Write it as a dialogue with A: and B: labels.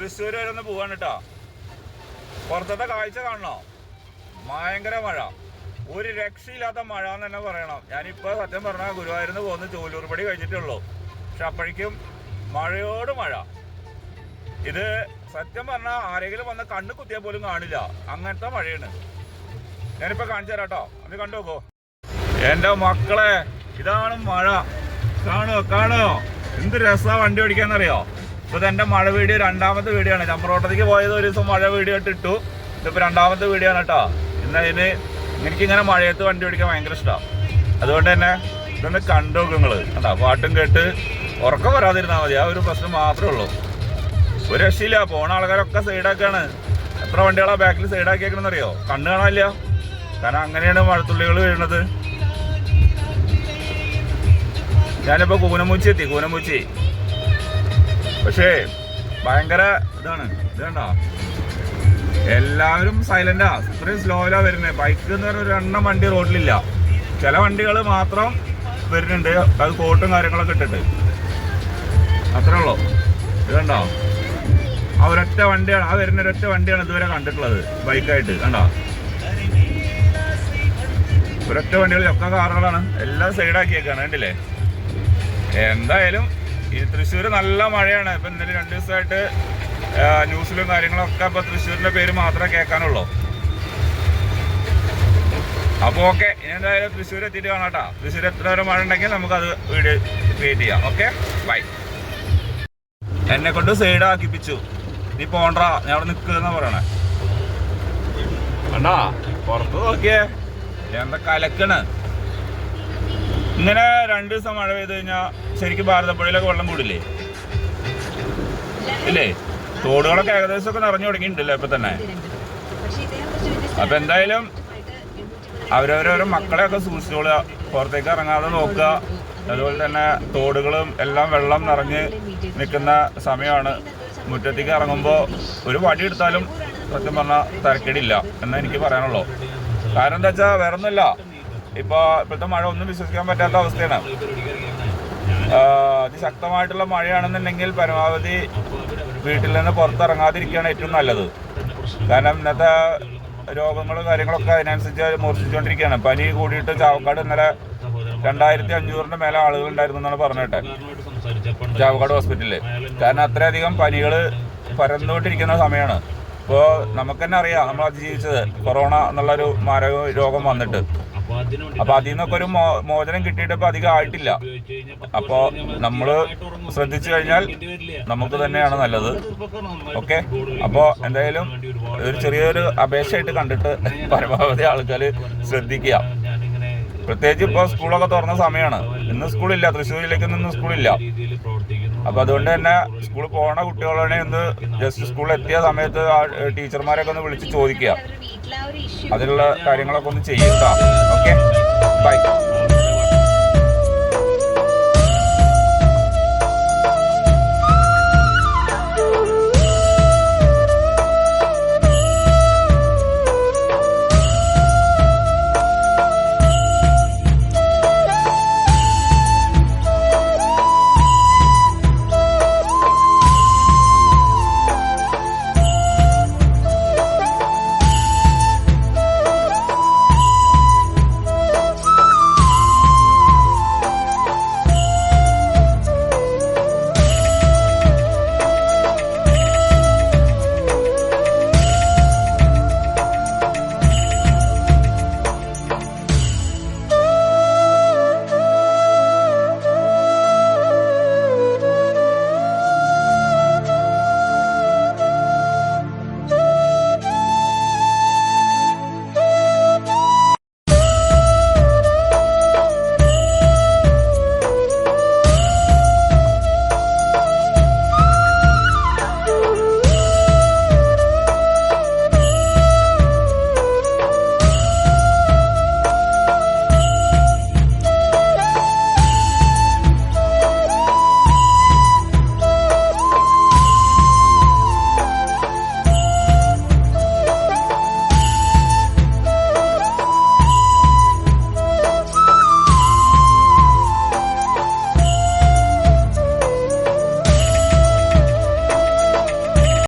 A: തൃശ്ശൂർ വരെ ഒന്ന് പോവാണ് കേട്ടോ പുറത്തത്തെ കാഴ്ച കാണണോ? ഭയങ്കര മഴ. ഒരു രക്ഷയില്ലാത്ത മഴ എന്ന് തന്നെ പറയണം. ഞാനിപ്പോ സത്യം പറഞ്ഞാൽ ഗുരുവായൂരിന്ന് പോകുന്ന ചോലൂർ പടി കഴിഞ്ഞിട്ടുള്ളൂ പക്ഷെ അപ്പോഴേക്കും മഴയോട് മഴ. ഇത് സത്യം പറഞ്ഞാൽ ആരെങ്കിലും വന്ന കണ്ണു കുത്തിയാൽ പോലും കാണില്ല. അങ്ങനത്തെ മഴയാണ്. ഞാനിപ്പോ കാണിച്ചു തരാം കേട്ടോ അത് കണ്ടു നോക്കോ. എന്റെ മക്കളെ ഇതാണ് മഴ. കാണോ കാണോ എന്ത് രസ വണ്ടി ഓടിക്കാന്നറിയോ? ഇപ്പൊ ഇത് എന്റെ മഴ വീഡിയോ രണ്ടാമത്തെ വീഡിയോ ആണ്. ചമ്പ്രോട്ടത്തേക്ക് പോയത് ഒരു ദിവസം മഴ വീഡിയോ ഇട്ട് ഇട്ടു. ഇതിപ്പോൾ രണ്ടാമത്തെ വീഡിയോ ആണ് കേട്ടോ ഇന്ന് എനിക്ക് എനിക്കിങ്ങനെ മഴയത്ത് വണ്ടി ഓടിക്കാൻ ഭയങ്കര ഇഷ്ടമാണ് അതുകൊണ്ട് തന്നെ ഇതൊന്ന് കണ്ടു നിങ്ങൾ കണ്ടാ? പാട്ടും കേട്ട് ഉറക്കം വരാതിരുന്നാൽ മതി. ആ ഒരു പ്രശ്നം മാത്രമേ ഉള്ളൂ. ഒരു രക്ഷയില്ല. പോണ ആൾക്കാരൊക്കെ സൈഡാക്കാണ് എത്ര വണ്ടികളാ ബാക്കിൽ സൈഡാക്കിയേക്കണെന്ന് അറിയോ? കണ്ണ് കാണാനില്ല. കാരണം അങ്ങനെയാണ് മഴത്തുള്ളികൾ വീഴുന്നത്. ഞാനിപ്പോ കൂനമൂച്ചി എത്തി. കൂനമുച്ചി. പക്ഷേ ഭയങ്കര ഇതാണ്. ഇത് കണ്ടോ? എല്ലാവരും സൈലന്റാ ഇത്രയും സ്ലോയിലാ വരുന്നത് ബൈക്ക് എന്ന് പറഞ്ഞ ഒരു എണ്ണം വണ്ടി റോഡിലില്ല. ചില വണ്ടികൾ മാത്രം വരുന്നുണ്ട്. അത് കോട്ടും കാര്യങ്ങളൊക്കെ ഇട്ടിട്ട്. അത്രേ ഉള്ളൂ. ഇത് കണ്ടോ? ആ ഒരൊറ്റ വണ്ടിയാണ്. ആ വരുന്ന ഒരൊറ്റ വണ്ടിയാണ് ഇതുവരെ കണ്ടിട്ടുള്ളത് ബൈക്കായിട്ട് കണ്ടോ? ഒരൊറ്റ വണ്ടികൾ ഒക്കെ കാറുകളാണ്. എല്ലാം സൈഡാക്കിയേക്കാണ് കണ്ടില്ലേ? എന്തായാലും ഈ തൃശ്ശൂർ നല്ല മഴയാണ്. ഇപ്പം ഇന്നലെ രണ്ട് ദിവസമായിട്ട് ന്യൂസിലും കാര്യങ്ങളൊക്കെ ഇപ്പം തൃശ്ശൂരിന്റെ പേര് മാത്രമേ കേൾക്കാനുള്ളൂ. അപ്പോൾ ഓക്കെ ഇനി എന്തായാലും തൃശ്ശൂർ എത്തിയിട്ട് കാണാട്ടാ തൃശ്ശൂർ എത്ര വരെ മഴ ഉണ്ടെങ്കിൽ നമുക്കത് വീഡിയോ ക്രിയേറ്റ് ചെയ്യാം. ഓക്കെ ബൈ എന്നെ കൊണ്ട് സൈഡ് ആക്കിപ്പിച്ചു. നീ പോണ്ടാ ഞാൻ അവിടെ നിൽക്കുന്ന പറയണേ? അണ്ണാ പുറത്ത് നോക്കിയേ. എന്താ കലക്കണ്? ഇങ്ങനെ രണ്ടു ദിവസം മഴ പെയ്ത് കഴിഞ്ഞാൽ ശരിക്കും ഭാരതപ്പുഴയിലൊക്കെ വെള്ളം കൂടില്ലേ? ഇല്ലേ? തോടുകളൊക്കെ ഏകദേശം ഒക്കെ നിറഞ്ഞു തുടങ്ങിയിട്ടുണ്ടല്ലോ ഇപ്പൊ തന്നെ. അപ്പൊ എന്തായാലും അവരവരോരോ മക്കളെയൊക്കെ സൂക്ഷിച്ചോളുക. പുറത്തേക്ക് ഇറങ്ങാതെ നോക്കുക. അതുപോലെ തന്നെ തോടുകളും എല്ലാം വെള്ളം നിറഞ്ഞ് നിൽക്കുന്ന സമയമാണ്. മുറ്റത്തേക്ക് ഇറങ്ങുമ്പോൾ ഒരു വടി എടുത്താലും സത്യം പറഞ്ഞാൽ തരക്കേടില്ല എന്ന് എനിക്ക് പറയാനുള്ളൂ. കാരണം എന്താ വെച്ചാൽ വേറെ ഒന്നുമില്ല ഇപ്പൊ ഇപ്പോഴത്തെ മഴ ഒന്നും വിശ്വസിക്കാൻ പറ്റാത്ത അവസ്ഥയാണ്. അതിശക്തമായിട്ടുള്ള മഴയാണെന്നുണ്ടെങ്കിൽ പരമാവധി വീട്ടിൽ നിന്ന് പുറത്തിറങ്ങാതിരിക്കുകയാണ് ഏറ്റവും നല്ലത്. കാരണം ഇന്നത്തെ രോഗങ്ങളും കാര്യങ്ങളൊക്കെ അതിനനുസരിച്ച് മൂർച്ഛിച്ചുകൊണ്ടിരിക്കുകയാണ്. പനി കൂടിയിട്ട് ചാവക്കാട് ഇന്നലെ രണ്ടായിരത്തി അഞ്ഞൂറിന്റെ മേലെ ആളുകൾ ഉണ്ടായിരുന്നു എന്നാണ് പറഞ്ഞിട്ടെ. ചാവക്കാട് ഹോസ്പിറ്റലിൽ കാരണം അത്രയധികം പനികൾ പരന്നുകൊണ്ടിരിക്കുന്ന സമയമാണ്. ഇപ്പോൾ നമുക്ക് തന്നെ അറിയാം നമ്മൾ അതിജീവിച്ചത് കൊറോണ എന്നുള്ളൊരു മാരക രോഗം വന്നിട്ട്. അപ്പൊ അതിൽ നിന്നൊക്കെ ഒരു മോചനം കിട്ടിയിട്ട് ഇപ്പൊ അധികം ആയിട്ടില്ല. അപ്പോ നമ്മൾ ശ്രദ്ധിച്ചു കഴിഞ്ഞാൽ നമുക്ക് തന്നെയാണ് നല്ലത്. ഓക്കെ? അപ്പോ എന്തായാലും ഒരു ചെറിയൊരു അപേക്ഷയായിട്ട് കണ്ടിട്ട് പരമാവധി ആൾക്കാർ ശ്രദ്ധിക്കുക. പ്രത്യേകിച്ച് ഇപ്പോൾ സ്കൂളൊക്കെ തുറന്ന സമയമാണ് ഇന്ന് സ്കൂളില്ല. തൃശ്ശൂരിലേക്ക് ഇന്ന് സ്കൂളില്ല. അപ്പൊ അതുകൊണ്ട് തന്നെ സ്കൂളിൽ പോണ കുട്ടികളാണ് ഒന്ന് ജസ്റ്റ് സ്കൂളിൽ എത്തിയ സമയത്ത് ആ ടീച്ചർമാരൊക്കെ ഒന്ന് വിളിച്ച് ചോദിക്കുക. അതിനുള്ള കാര്യങ്ങളൊക്കെ ഒന്ന് ചെയ്യട്ടോ ഓക്കെ ബൈ